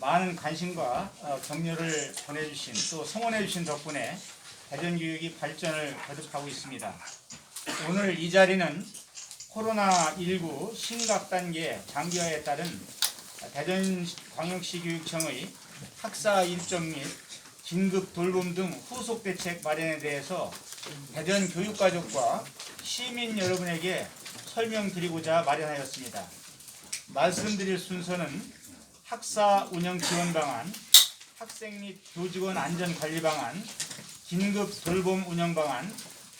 많은 관심과 어, 격려를 보내주신 또 성원해주신 덕분에 대전교육이 발전을 거듭하고 있습니다. 오늘 이 자리는 코로나19 심각 단계 장기화에 따른 대전광역시 교육청의 학사 일정 및 긴급 돌봄 등 후속 대책 마련에 대해서 대전 교육가족과 시민 여러분에게 설명드리고자 마련하였습니다. 말씀드릴 순서는 학사 운영 지원 방안, 학생 및 교직원 안전 관리 방안, 긴급 돌봄 운영 방안,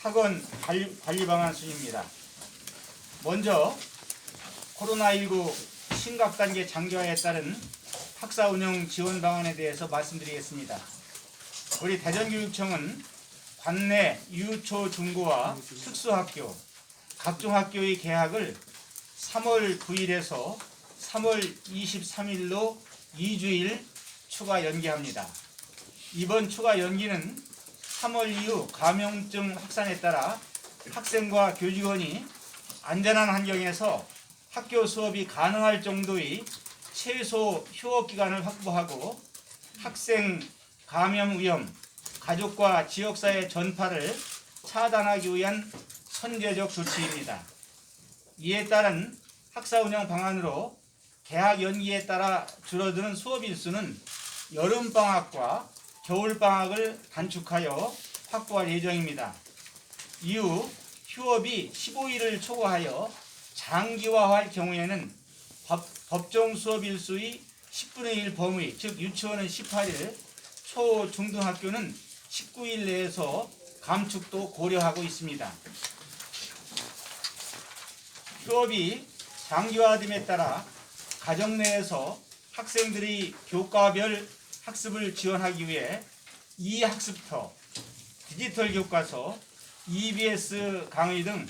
학원 관리, 관리 방안 순입니다. 먼저 코로나19 심각 단계 장기화에 따른 학사 운영 지원 방안에 대해서 말씀드리겠습니다. 우리 대전교육청은 관내 유초 중고와 특수학교, 각종 학교의 개학을 3월 9일에서 3월 23일로 2주일 추가 연기합니다. 이번 추가 연기는 3월 이후 감염증 확산에 따라 학생과 교직원이 안전한 환경에서 학교 수업이 가능할 정도의 최소 휴업 기간을 확보하고 학생 감염 위험, 가족과 지역사회 전파를 차단하기 위한 선제적 조치입니다. 이에 따른 학사 운영 방안으로 개학 연기에 따라 줄어드는 수업 일수는 여름 방학과 겨울 방학을 단축하여 확보할 예정입니다. 이후 휴업이 15일을 초과하여 장기화할 경우에는 법, 법정 수업 일수의 10분의 1 범위, 즉 유치원은 18일, 초, 중등학교는 19일 내에서 감축도 고려하고 있습니다. 휴업이 장기화됨에 따라 가정 내에서 학생들이 교과별 학습을 지원하기 위해 이 학습터, 디지털 교과서, EBS 강의 등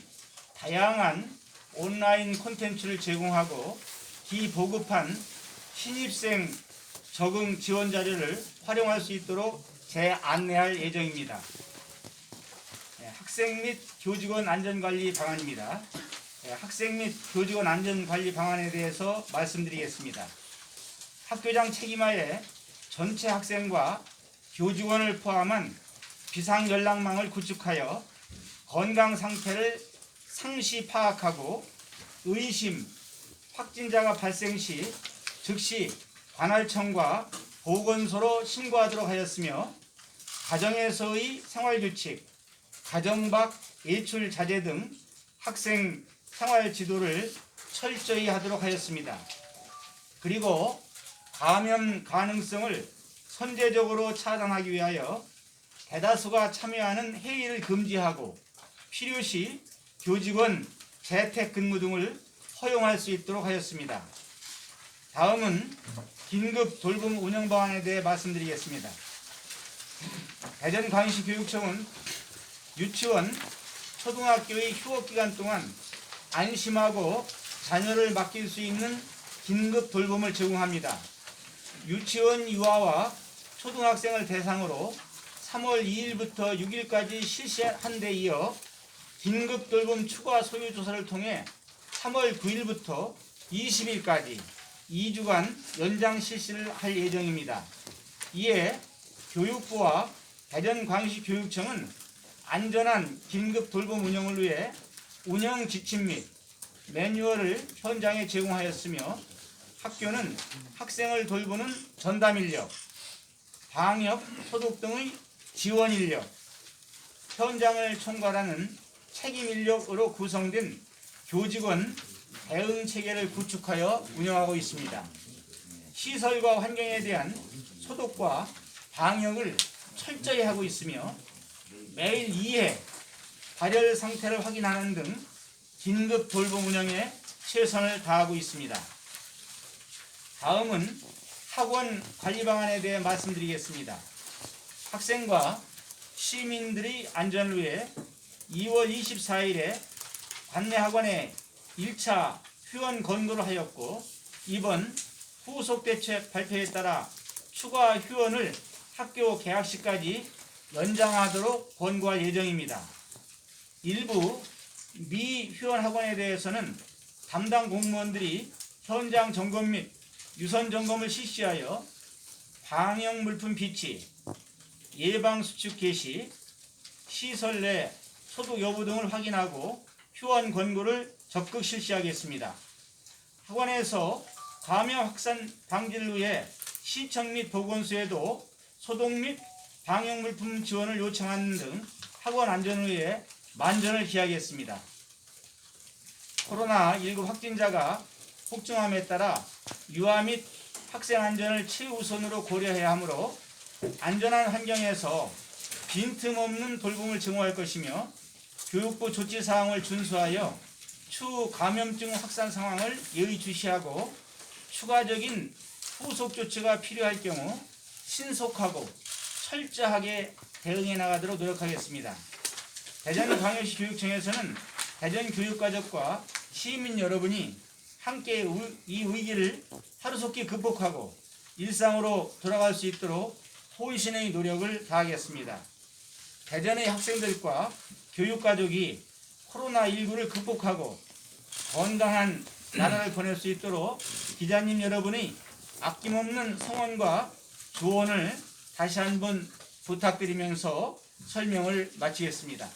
다양한 온라인 콘텐츠를 제공하고 기보급한 신입생 적응 지원 자료를 활용할 수 있도록 재안내할 예정입니다. 네, 학생 및 교직원 안전관리 방안입니다. 네, 학생 및 교직원 안전관리 방안에 대해서 말씀드리겠습니다. 학교장 책임하에 전체 학생과 교직원을 포함한 비상연락망을 구축하여 건강 상태를 상시 파악하고 의심, 확진자가 발생 시 즉시 관할청과 보건소로 신고하도록 하였으며 가정에서의 생활규칙, 가정 밖 외출 자제 등 학생 생활 지도를 철저히 하도록 하였습니다. 그리고 감염 가능성을 선제적으로 차단하기 위하여 대다수가 참여하는 회의를 금지하고 필요시 교직원 재택 근무 등을 허용할 수 있도록 하였습니다. 다음은 긴급 돌봄 운영 방안에 대해 말씀드리겠습니다. 대전광역시 교육청은 유치원, 초등학교의 휴업 기간 동안 안심하고 자녀를 맡길 수 있는 긴급 돌봄을 제공합니다. 유치원 유아와 초등학생을 대상으로 3월 2일부터 6일까지 실시한 데 이어 긴급 돌봄 추가 소요 조사를 통해 3월 9일부터 20일까지 2주간 연장 실시를 할 예정입니다. 이에 교육부와 대전광역시 교육청은 안전한 긴급 돌봄 운영을 위해 운영 지침 및 매뉴얼을 현장에 제공하였으며 학교는 학생을 돌보는 전담 인력, 방역, 소독 등의 지원 인력, 현장을 총괄하는 책임 인력으로 구성된 교직원 대응 체계를 구축하여 운영하고 있습니다. 시설과 환경에 대한 소독과 방역을 철저히 하고 있으며 매일 2회 발열 상태를 확인하는 등 긴급 돌봄 운영에 최선을 다하고 있습니다. 다음은 학원 관리 방안에 대해 말씀드리겠습니다. 학생과 시민들의 안전을 위해 2월 24일에 관내 학원에 1차 휴원 권고를 하였고 이번 후속 대책 발표에 따라 추가 휴원을 학교 개학시까지 연장하도록 권고할 예정입니다. 일부 미 휴원 학원에 대해서는 담당 공무원들이 현장 점검 및 유선 점검을 실시하여 방역 물품 비치, 예방 수칙 개시, 시설 내 소독 여부 등을 확인하고 휴원 권고를 적극 실시하겠습니다. 학원에서 감염 확산 방지를 위해 시청 및 보건소에도 소독 및 방역 물품 지원을 요청하는 등 학원 안전을 위해 만전을 기하겠습니다. 코로나19 확진자가 폭증함에 따라 유아 및 학생 안전을 최우선으로 고려해야 하므로 안전한 환경에서 빈틈없는 돌봄을 증호할 것이며 교육부 조치 사항을 준수하여 추후 감염증 확산 상황을 예의주시하고 추가적인 후속 조치가 필요할 경우 신속하고 철저하게 대응해 나가도록 노력하겠습니다. 대전광역시 교육청에서는 대전 교육가족과 시민 여러분이 함께 우- 이 위기를 하루속히 극복하고 일상으로 돌아갈 수 있도록 호의신의 노력을 다하겠습니다. 대전의 학생들과 교육가족이 코로나19를 극복하고 건강한 나라를 보낼 수 있도록 기자님 여러분의 아낌없는 성원과 조언을 다시 한번 부탁드리면서 설명을 마치겠습니다.